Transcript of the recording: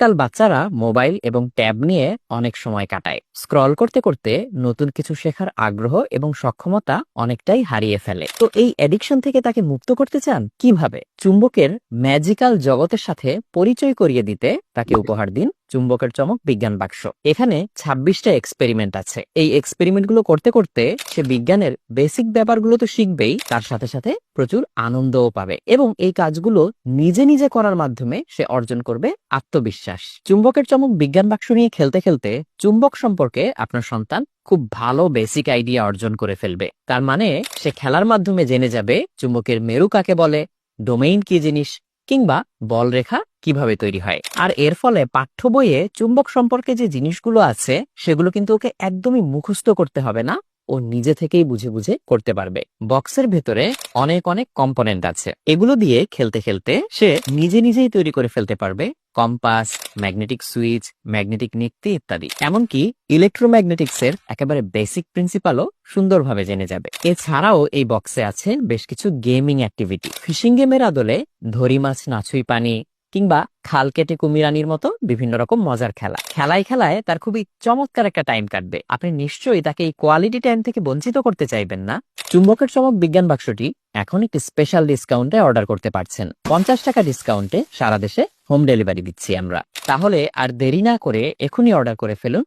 আজকাল বাচ্চারা মোবাইল এবং ট্যাব নিয়ে অনেক সময় কাটায়। স্ক্রল করতে করতে নতুন কিছু শেখার আগ্রহ এবং সক্ষমতা অনেকটাই হারিয়ে ফেলে। তো এই অ্যাডিকশন থেকে তাকে মুক্ত করতে চান কীভাবে? চুম্বকের ম্যাজিক্যাল জগতের সাথে পরিচয় করিয়ে দিতে তাকে উপহার দিন। চুম্বকের চমক বিজ্ঞান বাক্স। এখানে ছাব্বিশটা এক্সপেরিমেন্ট আছে। এই এক্সপেরিমেন্টগুলো করতে করতে সে বিজ্ঞানের বেসিক ব্যাপারগুলো তো শিখবেই, তার সাথে সাথে প্রচুর আনন্দও পাবে এবং এই কাজগুলো নিজে নিজে করার মাধ্যমে সে অর্জন করবে আত্মবিশ্বাস। চুম্বকের চমক বিজ্ঞান বাক্স নিয়ে খেলতে খেলতে চুম্বক সম্পর্কে আপনার সন্তান খুব ভালো বেসিক আইডিয়া অর্জন করে ফেলবে। তার মানে সে খেলার মাধ্যমে জেনে যাবে চুম্বকের মেরু কাকে বলে ডোমেইন কি জিনিস কিংবা বল রেখা কীভাবে তৈরি হয়। আর এর ফলে পাঠ্য বইয়ে চুম্বক সম্পর্কে যে জিনিসগুলো আছে, সেগুলো কিন্তু ওকে একদমই মুখস্থ করতে হবে না। ও নিজে থেকেই বুঝে বুঝে করতে পারবে। বক্সের ভেতরে অনেক অনেক কম্পোনেন্ট আছে। এগুলো দিয়ে খেলতে খেলতে সে নিজে নিজেই তৈরি করে ফেলতে পারবে। কম্পাস, ম্যাগনেটিক সুইচ, ম্যাগনেটিক নিক্তি ইত্যাদি। এমনকি ইলেকট্রোম্যাগনেটিক্স এর একেবারে বেসিক প্রিন্সিপালও সুন্দরভাবে জেনে যাবে। এছাড়াও এই বক্সে আছে বেশ কিছু গেমিং অ্যাক্টিভিটি। ফিশিং গেমের আদলে ধরি মাছ, নাছুই পানি কিংবা খাল কেটে কুমিরানির মতো বিভিন্ন রকম মজার খেলা। খেলায় খেলায় তার খুবই চমৎকার একটা টাইম কাটবে। আপনি নিশ্চয়ই তাকে এই কোয়ালিটি টাইম থেকে বঞ্চিত করতে চাইবেন না। চুম্বকের চমক বিজ্ঞান বাক্সটি এখন একটি স্পেশাল ডিসকাউন্টে অর্ডার করতে পারছেন। পঞ্চাশ টাকা ডিসকাউন্টে সারা দেশে হোম ডেলিভারি দিচ্ছি আমরা। তাহলে আর দেরি না করে এখনই অর্ডার করে ফেলুন।